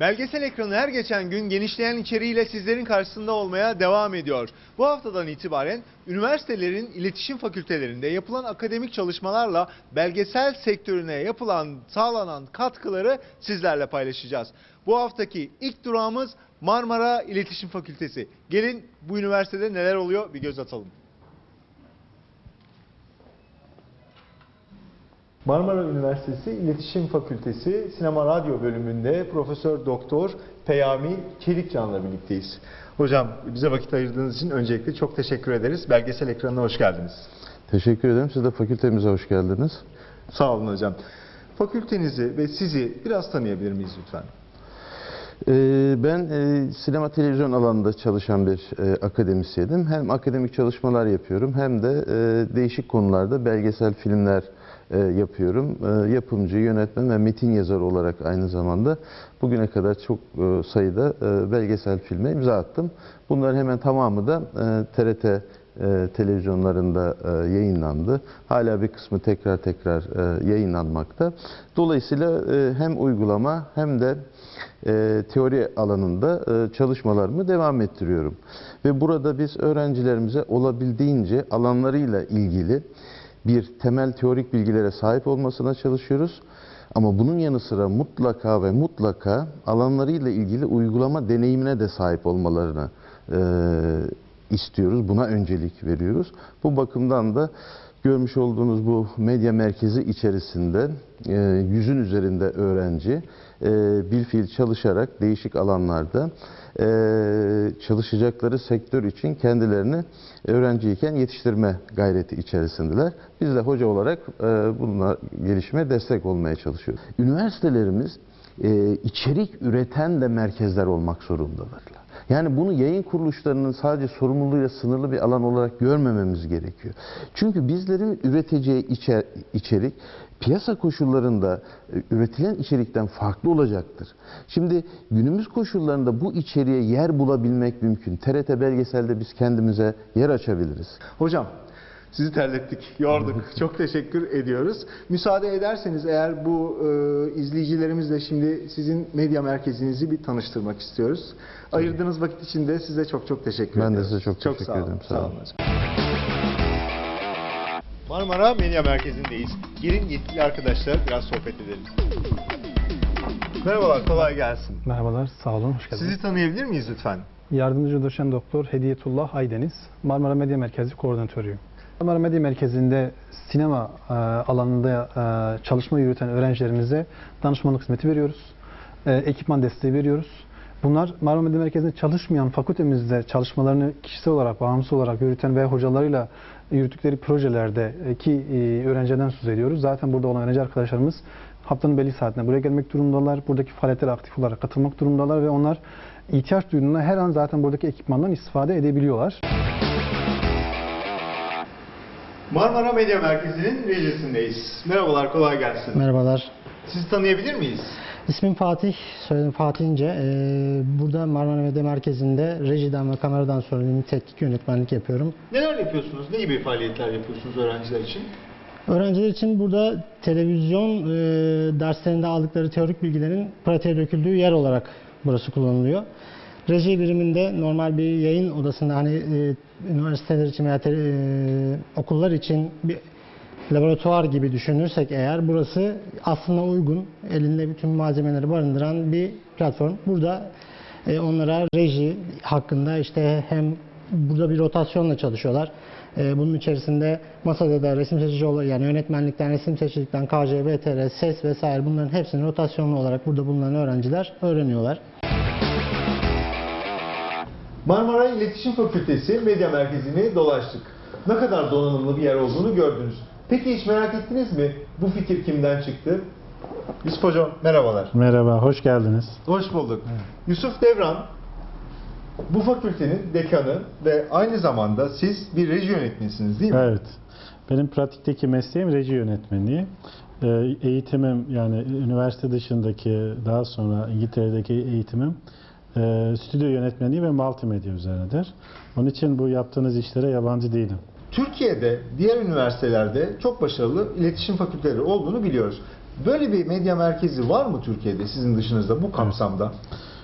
Belgesel ekranı her geçen gün genişleyen içeriğiyle sizlerin karşısında olmaya devam ediyor. Bu haftadan itibaren üniversitelerin iletişim fakültelerinde yapılan akademik çalışmalarla belgesel sektörüne yapılan sağlanan katkıları sizlerle paylaşacağız. Bu haftaki ilk durağımız Marmara İletişim Fakültesi. Gelin bu üniversitede neler oluyor bir göz atalım. Marmara Üniversitesi İletişim Fakültesi Sinema Radyo bölümünde Profesör Doktor Peyami Çelikcan'la birlikteyiz. Hocam bize vakit ayırdığınız için öncelikle çok teşekkür ederiz. Belgesel ekranına hoş geldiniz. Teşekkür ederim. Siz de fakültemize hoş geldiniz. Sağ olun hocam. Fakültenizi ve sizi biraz tanıyabilir miyiz lütfen? Ee, ben e, sinema televizyon alanında çalışan bir e, akademisyenim. Hem akademik çalışmalar yapıyorum hem de e, değişik konularda belgesel filmler e, yapıyorum. E, yapımcı, yönetmen ve metin yazarı olarak aynı zamanda bugüne kadar çok e, sayıda belgesel filme imza attım. Bunların hemen tamamı da TRT televizyonlarında yayınlandı. Hala bir kısmı tekrar tekrar yayınlanmakta. Dolayısıyla hem uygulama hem de teori alanında çalışmalarımı devam ettiriyorum. Ve burada biz öğrencilerimize olabildiğince alanlarıyla ilgili bir temel teorik bilgilere sahip olmasına çalışıyoruz. Ama bunun yanı sıra mutlaka ve mutlaka alanlarıyla ilgili uygulama deneyimine de sahip olmalarını e, istiyoruz. Buna öncelik veriyoruz. Bu bakımdan da görmüş olduğunuz bu medya merkezi içerisinde e, yüzün üzerinde öğrenci e, bir fiil çalışarak değişik alanlarda e, çalışacakları sektör için kendilerini öğrenciyken yetiştirme gayreti içerisindeler. Biz de hoca olarak bunlar gelişime destek olmaya çalışıyoruz. Üniversitelerimiz içerik üreten de merkezler olmak zorundadırlar. Yani bunu yayın kuruluşlarının sadece sorumluluğuyla sınırlı bir alan olarak görmememiz gerekiyor. Çünkü bizlerin üreteceği içer- içerik piyasa koşullarında e, üretilen içerikten farklı olacaktır. Şimdi günümüz koşullarında bu içeriğe yer bulabilmek mümkün. TRT belgeselde biz kendimize yer açabiliriz. Hocam sizi terlettik, yorduk. Çok teşekkür ediyoruz. Müsaade ederseniz eğer bu e, izleyicilerimizle şimdi sizin medya merkezinizi bir tanıştırmak istiyoruz. Ayırdığınız vakit için de size çok çok teşekkür Ben de ediyoruz. size çok teşekkür sağ olun, ederim. Sağ Sağ olun. Marmara Medya Merkezi'ndeyiz. Gelin yetkili arkadaşlar biraz sohbet edelim. Merhabalar, kolay gelsin. Merhabalar, sağ olun, hoş geldiniz. Sizi tanıyabilir miyiz lütfen? Yardımcı doçent doktor Hediyetullah Aydeniz, Marmara Medya Merkezi koordinatörüyüm. Marmara Medya Merkezi'nde sinema e, alanında e, çalışma yürüten öğrencilerimize danışmanlık hizmeti veriyoruz. E, ekipman desteği veriyoruz. Bunlar Marmara Medya Merkezi'nde çalışmayan fakültemizde çalışmalarını kişisel olarak, bağımsız olarak yürüten ve hocalarıyla yürüttükleri projelerdeki öğrencilerden söz ediyoruz. Zaten burada olan öğrenci arkadaşlarımız haftanın belli saatinde buraya gelmek durumundalar. Buradaki faaliyetlere aktif olarak katılmak durumundalar ve onlar ihtiyaç duyduğunda her an zaten buradaki ekipmandan istifade edebiliyorlar. Marmara Medya Merkezi'nin rejisindeyiz. Merhabalar, kolay gelsin. Merhabalar. Sizi tanıyabilir miyiz? İsmim Fatih, soyadım Fatih İnce. Ee, burada Marmara Medya Merkezi'nde rejiden ve kameradan sorumlu teknik yönetmenlik yapıyorum. Neler yapıyorsunuz? Ne gibi faaliyetler yapıyorsunuz öğrenciler için? Öğrenciler için burada televizyon e, derslerinde aldıkları teorik bilgilerin pratiğe döküldüğü yer olarak burası kullanılıyor. Reji biriminde normal bir yayın odasında hani e, üniversiteler için veya e, okullar için bir laboratuvar gibi düşünürsek eğer burası aslında uygun, elinde bütün malzemeleri barındıran bir platform. Burada e, onlara reji hakkında işte hem burada bir rotasyonla çalışıyorlar. E, bunun içerisinde masada da resim seçici olarak yani yönetmenlikten, resim seçicilikten, KC, VTR, ses vesaire bunların hepsini rotasyonlu olarak burada bulunan öğrenciler öğreniyorlar. Marmara İletişim Fakültesi Medya Merkezi'ni dolaştık. Ne kadar donanımlı bir yer olduğunu gördünüz. Peki hiç merak ettiniz mi? Bu fikir kimden çıktı? Yusuf Hocam merhabalar. Merhaba, hoş geldiniz. Hoş bulduk. Yusuf Devran bu fakültenin dekanı ve aynı zamanda siz bir reji yönetmenisiniz değil mi? Evet, benim pratikteki mesleğim reji yönetmenliği. Ee, Eğitimim yani üniversite dışındaki daha sonra İngiltere'deki eğitimim e, stüdyo yönetmenliği ve multimedya üzerinedir. Onun için bu yaptığınız işlere yabancı değilim. Türkiye'de diğer üniversitelerde çok başarılı iletişim fakülteleri olduğunu biliyoruz. Böyle bir medya merkezi var mı Türkiye'de sizin dışınızda bu kapsamda? Ee,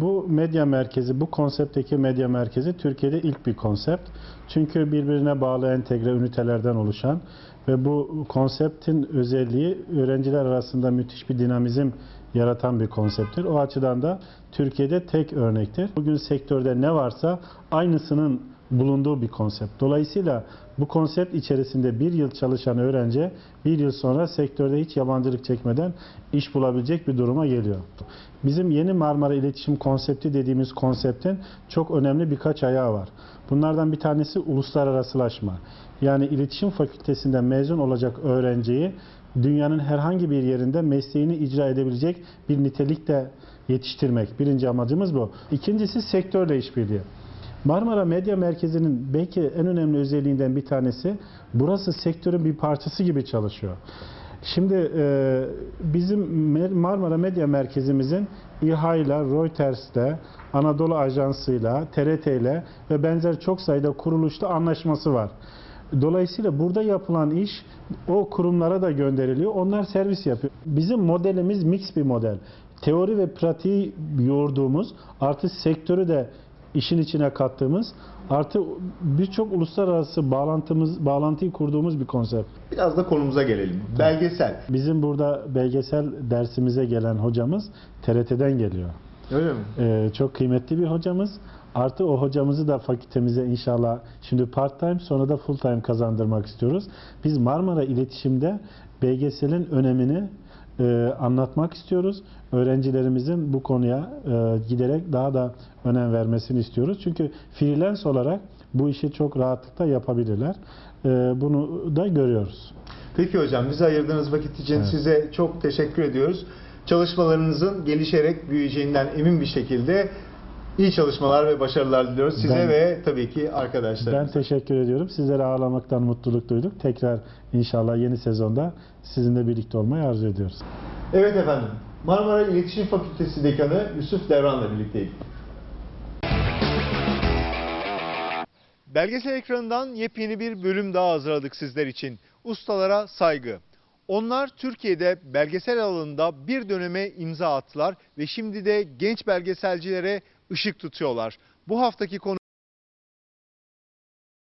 bu medya merkezi, bu konseptteki medya merkezi Türkiye'de ilk bir konsept. Çünkü birbirine bağlı entegre ünitelerden oluşan ve bu konseptin özelliği öğrenciler arasında müthiş bir dinamizm yaratan bir konsepttir. O açıdan da Türkiye'de tek örnektir. Bugün sektörde ne varsa aynısının bulunduğu bir konsept. Dolayısıyla bu konsept içerisinde bir yıl çalışan öğrenci bir yıl sonra sektörde hiç yabancılık çekmeden iş bulabilecek bir duruma geliyor. Bizim yeni Marmara İletişim Konsepti dediğimiz konseptin çok önemli birkaç ayağı var. Bunlardan bir tanesi uluslararasılaşma. Yani iletişim fakültesinden mezun olacak öğrenciyi dünyanın herhangi bir yerinde mesleğini icra edebilecek bir nitelikte yetiştirmek. Birinci amacımız bu. İkincisi sektörle işbirliği. Marmara Medya Merkezi'nin belki en önemli özelliğinden bir tanesi burası sektörün bir parçası gibi çalışıyor. Şimdi e, bizim Marmara Medya Merkezimizin İHA'yla, Reuters'le, Anadolu Ajansı'yla, TRT'yle ve benzer çok sayıda kuruluşta anlaşması var. Dolayısıyla burada yapılan iş o kurumlara da gönderiliyor. Onlar servis yapıyor. Bizim modelimiz mix bir model. Teori ve pratiği yoğurduğumuz artı sektörü de işin içine kattığımız artı birçok uluslararası bağlantımız bağlantıyı kurduğumuz bir konsept. Biraz da konumuza gelelim. Belgesel. Bizim burada belgesel dersimize gelen hocamız TRT'den geliyor. Öyle mi? Ee, çok kıymetli bir hocamız. Artı o hocamızı da fakültemize inşallah şimdi part time sonra da full time kazandırmak istiyoruz. Biz Marmara İletişim'de belgeselin önemini e, anlatmak istiyoruz. Öğrencilerimizin bu konuya e, giderek daha da önem vermesini istiyoruz. Çünkü freelance olarak bu işi çok rahatlıkla yapabilirler. E, bunu da görüyoruz. Peki hocam bize ayırdığınız vakit için Evet. size çok teşekkür ediyoruz. Çalışmalarınızın gelişerek büyüyeceğinden emin bir şekilde iyi çalışmalar ve başarılar diliyoruz size Ben- ve tabii ki arkadaşlarımıza. Ben teşekkür ediyorum. Sizleri ağırlamaktan mutluluk duyduk. Tekrar inşallah yeni sezonda sizinle birlikte olmayı arzu ediyoruz. Evet efendim. Marmara İletişim Fakültesi Dekanı Yusuf Devran'la birlikteydik. Belgesel ekranından yepyeni bir bölüm daha hazırladık sizler için. Ustalara saygı. Onlar Türkiye'de belgesel alanında bir döneme imza attılar ve şimdi de genç belgeselcilere ışık tutuyorlar. Bu haftaki konu